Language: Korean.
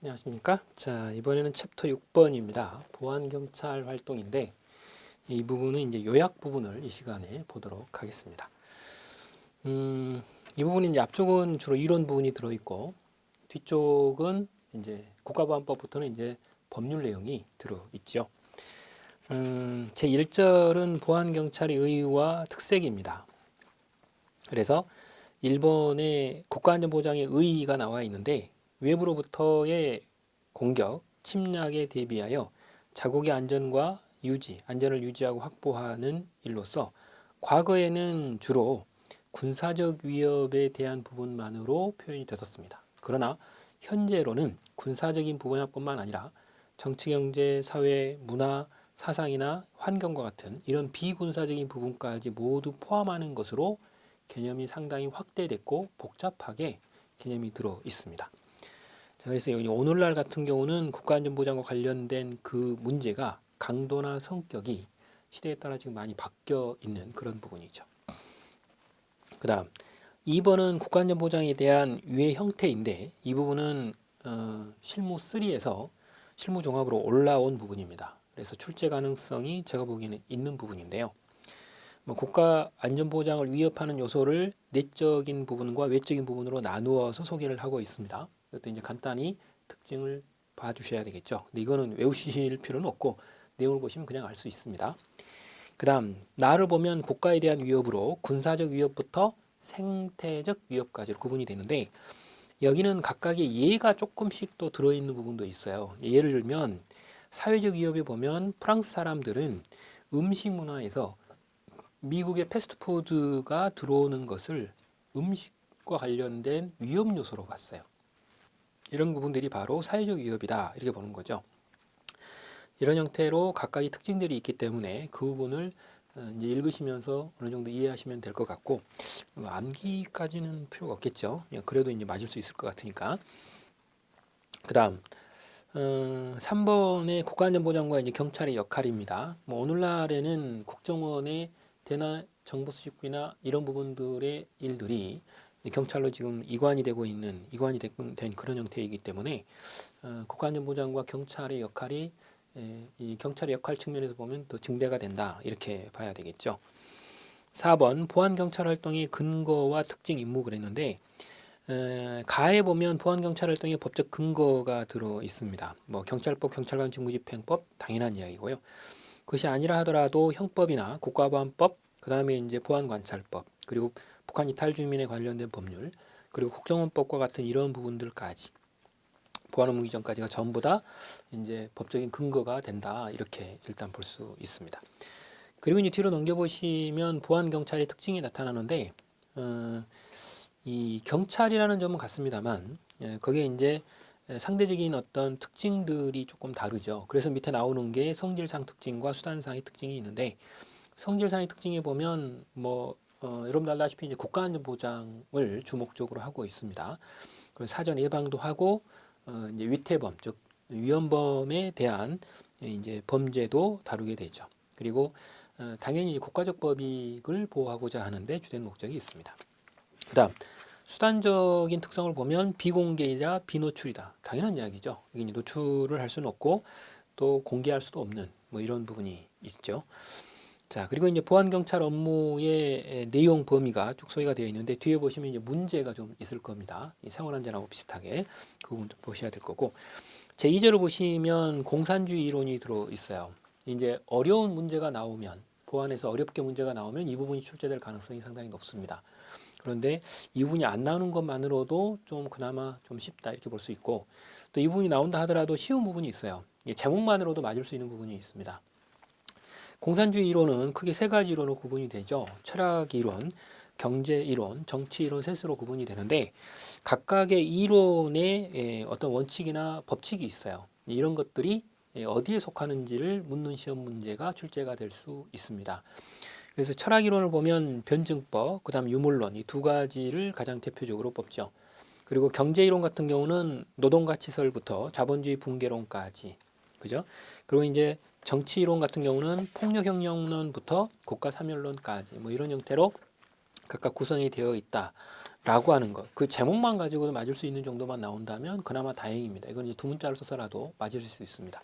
안녕하십니까? 자, 이번에는 챕터 6번입니다. 보안 경찰 활동인데 이 부분은 이제 요약 부분을 이 시간에 보도록 하겠습니다. 음, 이 부분은 이제 앞쪽은 주로 이론 부분이 들어 있고 뒤쪽은 이제 국가보안법부터는 이제 법률 내용이 들어 있죠. 음, 제 1절은 보안 경찰의 의의와 특색입니다. 그래서 일본의 국가안전보장의 의의가 나와 있는데 외부로부터의 공격, 침략에 대비하여 자국의 안전과 유지, 안전을 유지하고 확보하는 일로서 과거에는 주로 군사적 위협에 대한 부분만으로 표현이 됐었습니다. 그러나 현재로는 군사적인 부분뿐만 아니라 정치, 경제, 사회, 문화, 사상이나 환경과 같은 이런 비군사적인 부분까지 모두 포함하는 것으로 개념이 상당히 확대됐고 복잡하게 개념이 들어 있습니다. 자, 그래서 오늘날 같은 경우는 국가안전보장과 관련된 그 문제가 강도나 성격이 시대에 따라 지금 많이 바뀌어 있는 그런 부분이죠. 그 다음 2번은 국가안전보장에 대한 유해 형태인데 이 부분은 어, 실무 3에서 실무 종합으로 올라온 부분입니다. 그래서 출제 가능성이 제가 보기에는 있는 부분인데요. 뭐 국가 안전보장을 위협하는 요소를 내적인 부분과 외적인 부분으로 나누어서 소개를 하고 있습니다. 이것도 이제 간단히 특징을 봐주셔야 되겠죠. 근데 이거는 외우실 필요는 없고 내용을 보시면 그냥 알 수 있습니다. 그 다음 나를 보면 국가에 대한 위협으로 군사적 위협부터 생태적 위협까지로 구분이 되는데 여기는 각각의 예가 조금씩 또 들어있는 부분도 있어요. 예를 들면 사회적 위협에 보면 프랑스 사람들은 음식 문화에서 미국의 패스트푸드가 들어오는 것을 음식과 관련된 위험 요소로 봤어요. 이런 부분들이 바로 사회적 위협이다 이렇게 보는 거죠. 이런 형태로 각각의 특징들이 있기 때문에 그 부분을 어, 이제 읽으시면서 어느 정도 이해하시면 될 것 같고 어, 암기까지는 필요가 없겠죠. 예, 그래도 이제 맞을 수 있을 것 같으니까. 그다음 어, 3번의 국가안전보장과 이제 경찰의 역할입니다. 뭐 오늘날에는 국정원의 대나 정보 수집이나 이런 부분들의 일들이 경찰로 지금 이관이 되고 있는 이관이 된 그런 형태이기 때문에 어, 국가안전보장과 경찰의 역할이 에, 이 경찰의 역할 측면에서 보면 더 증대가 된다 이렇게 봐야 되겠죠. 4번 보안 경찰 활동의 근거와 특징 임무 그랬는데 에, 가에 보면 보안 경찰 활동의 법적 근거가 들어 있습니다. 뭐 경찰법, 경찰관 직무집행법 당연한 이야기고요. 그것이 아니라 하더라도 형법이나 국가보안법, 그 다음에 이제 보안관찰법 그리고 북한 이탈 주민에 관련된 법률 그리고 국정원법과 같은 이런 부분들까지 보안 업무 이전까지가 전부 다 이제 법적인 근거가 된다 이렇게 일단 볼 수 있습니다. 그리고 이제 뒤로 넘겨 보시면 보안 경찰의 특징이 나타나는데 어, 이 경찰이라는 점은 같습니다만 예, 거기에 이제 상대적인 어떤 특징들이 조금 다르죠. 그래서 밑에 나오는 게 성질상 특징과 수단상의 특징이 있는데 성질상의 특징에 보면 뭐 어, 여러분들 알다시피 이제 국가안전보장을 주목적으로 하고 있습니다. 그 사전 예방도 하고 어, 이제 위태범 즉 위헌범에 대한 이제 범죄도 다루게 되죠. 그리고 어, 당연히 국가적 법익을 보호하고자 하는데 주된 목적이 있습니다. 그다음 수단적인 특성을 보면 비공개이자 비노출이다. 당연한 이야기죠. 이게 노출을 할 수는 없고 또 공개할 수도 없는 뭐 이런 부분이 있죠. 자, 그리고 이제 보안 경찰 업무의 내용 범위가 쭉 소개가 되어 있는데 뒤에 보시면 이제 문제가 좀 있을 겁니다. 이 생활 안전하고 비슷하게 그 부분 좀 보셔야 될 거고. 제 2절을 보시면 공산주의 이론이 들어 있어요. 이제 어려운 문제가 나오면 보안에서 어렵게 문제가 나오면 이 부분이 출제될 가능성이 상당히 높습니다. 그런데 이 부분이 안 나오는 것만으로도 좀 그나마 좀 쉽다 이렇게 볼 수 있고 또 이 부분이 나온다 하더라도 쉬운 부분이 있어요. 제목만으로도 맞을 수 있는 부분이 있습니다. 공산주의 이론은 크게 세 가지 이론으로 구분이 되죠. 철학 이론, 경제 이론, 정치 이론 셋으로 구분이 되는데 각각의 이론의 어떤 원칙이나 법칙이 있어요. 이런 것들이 어디에 속하는지를 묻는 시험 문제가 출제가 될 수 있습니다. 그래서 철학 이론을 보면 변증법, 그다음 유물론 이 두 가지를 가장 대표적으로 뽑죠. 그리고 경제 이론 같은 경우는 노동 가치설부터 자본주의 붕괴론까지 그죠? 그리고 이제 정치 이론 같은 경우는 폭력혁명론부터 국가사멸론까지 뭐 이런 형태로 각각 구성이 되어 있다라고 라고 하는 것. 그 제목만 가지고도 맞을 수 있는 정도만 나온다면 그나마 다행입니다. 이건 이제 두 문자를 써서라도 맞을 수 있습니다.